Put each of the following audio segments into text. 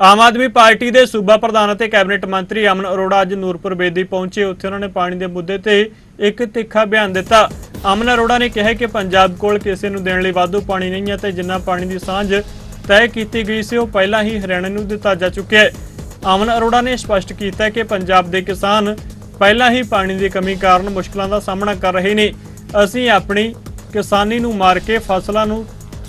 Aam Aadmi party ਦੇ ਸੂਬਾ ਪ੍ਰਧਾਨ ਅਤੇ ਕੈਬਨਿਟ ਮੰਤਰੀ ਅਮਨ ਅਰੋੜਾ ਅੱਜ ਨੂਰਪੁਰ ਬੇਦੀ ਪਹੁੰਚੇ। ਉੱਥੇ ਉਹਨਾਂ ਨੇ ਪਾਣੀ ਦੇ ਮੁੱਦੇ ਤੇ ਇੱਕ ਤਿੱਖਾ ਬਿਆਨ ਦਿੱਤਾ। ਅਮਨ ਅਰੋੜਾ ਨੇ ਕਿਹਾ ਕਿ ਪੰਜਾਬ ਕੋਲ ਕਿਸੇ ਨੂੰ ਦੇਣ ਲਈ ਵਾਧੂ ਪਾਣੀ ਨਹੀਂ ਹੈ ਤੇ ਜਿੰਨਾ ਪਾਣੀ ਦੀ ਸਾਂਝ ਤੈਅ ਕੀਤੀ ਗਈ ਸੀ, ਉਹ ਪਹਿਲਾਂ ਹੀ ਹਰਿਆਣਾ ਨੂੰ ਦਿੱਤਾ ਜਾ ਚੁੱਕਿਆ ਹੈ। ਅਮਨ ਅਰੋੜਾ ਨੇ ਸਪਸ਼ਟ ਕੀਤਾ ਕਿ ਪੰਜਾਬ ਦੇ ਕਿਸਾਨ ਪਹਿਲਾਂ ਹੀ ਪਾਣੀ ਦੀ ਕਮੀ ਕਾਰਨ ਮੁਸ਼ਕਲਾਂ ਦਾ ਸਾਹਮਣਾ ਕਰ ਰਹੇ ਨੇ। ਅਸੀਂ ਆਪਣੀ ਕਿਸਾਨੀ ਨੂੰ ਮਾਰ ਕੇ ਫਸਲਾਂ ਨੂੰ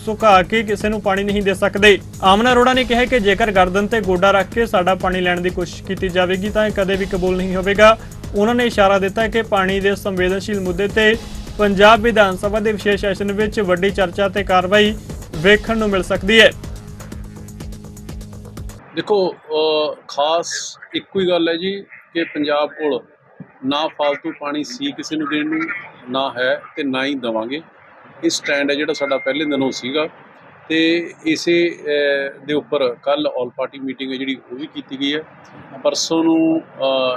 ਸੁਕਾ ਕੇ ਕਿਸੇ ਨੂੰ ਪਾਣੀ ਨਹੀਂ ਦੇ ਸਕਦੇ। ਆਮਨਾ ਅਰੋੜਾ ਨੇ ਕਿਹਾ ਕਿ ਜੇਕਰ ਗਰਦਨ ਤੇ ਗੋਡਾ ਰੱਖ ਕੇ ਸਾਡਾ ਪਾਣੀ ਲੈਣ ਦੀ ਕੋਸ਼ਿਸ਼ ਕੀਤੀ ਜਾਵੇਗੀ, ਤਾਂ ਇਹ ਕਦੇ ਵੀ ਕਬੂਲ ਨਹੀਂ ਹੋਵੇਗਾ। ਉਹਨਾਂ ਨੇ ਇਸ਼ਾਰਾ ਦਿੱਤਾ ਕਿ ਪਾਣੀ ਦੇ ਸੰਵੇਦਨਸ਼ੀਲ ਮੁੱਦੇ ਤੇ ਪੰਜਾਬ ਵਿਧਾਨ ਸਭਾ ਦੇ ਵਿਸ਼ੇਸ਼ ਸੈਸ਼ਨ ਵਿੱਚ ਵੱਡੀ ਚਰਚਾ ਤੇ ਕਾਰਵਾਈ ਵੇਖਣ ਨੂੰ ਮਿਲ ਸਕਦੀ ਹੈ। ਦੇਖੋ ਖਾਸ ਇੱਕੋ ਹੀ ਗੱਲ ਹੈ ਜੀ ਕਿ ਪੰਜਾਬ ਕੋਲ ਨਾ ਫालतू ਪਾਣੀ ਸੀ ਕਿਸੇ ਨੂੰ ਦੇਣ ਨੂੰ, ਨਾ ਹੈ ਤੇ ਨਾ ਹੀ ਦਵਾਂਗੇ। ਇਹ ਸਟੈਂਡ ਹੈ ਜਿਹੜਾ ਸਾਡਾ ਪਹਿਲੇ ਦਿਨੋਂ ਸੀਗਾ ਤੇ ਇਸੇ ਦੇ ਉੱਪਰ ਕੱਲ ਆਲ ਪਾਰਟੀ ਮੀਟਿੰਗ ਹੈ ਜਿਹੜੀ ਉਹ ਵੀ ਕੀਤੀ ਗਈ ਹੈ। ਪਰਸੋਂ ਨੂੰ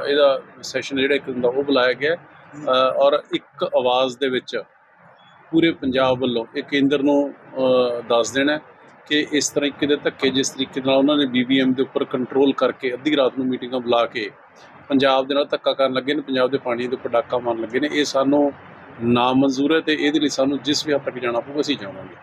ਇਹਦਾ ਸੈਸ਼ਨ ਜਿਹੜਾ ਇੱਕ ਹੁੰਦਾ ਉਹ ਬੁਲਾਇਆ ਗਿਆ ਔਰ ਇੱਕ ਆਵਾਜ਼ ਦੇ ਵਿੱਚ ਪੂਰੇ ਪੰਜਾਬ ਵੱਲੋਂ ਇਹ ਕੇਂਦਰ ਨੂੰ ਦੱਸ ਦੇਣਾ ਕਿ ਇਸ ਤਰੀਕੇ ਦੇ ਧੱਕੇ, ਜਿਸ ਤਰੀਕੇ ਨਾਲ ਉਹਨਾਂ ਨੇ ਬੀਬੀਐਮ ਦੇ ਉੱਪਰ ਕੰਟਰੋਲ ਕਰਕੇ ਅੱਧੀ ਰਾਤ ਨੂੰ ਮੀਟਿੰਗਾਂ ਬੁਲਾ ਕੇ ਪੰਜਾਬ ਦੇ ਨਾਲ ਧੱਕਾ ਕਰਨ ਲੱਗੇ ਨੇ, ਪੰਜਾਬ ਦੇ ਪਾਣੀ ਦੇ ਉੱਪਰ ਡਾਕਾ ਮਾਰਨ ਲੱਗੇ ਨੇ। ਇਹ ਸਾਨੂੰ ਨਾ ਮਨਜ਼ੂਰ ਹੈ ਅਤੇ ਇਹਦੇ ਲਈ ਸਾਨੂੰ ਜਿਸ ਵੀ ਹੱਦ ਤੱਕ ਜਾਣਾ ਪਊਗਾ, ਅਸੀਂ ਜਾਵਾਂਗੇ।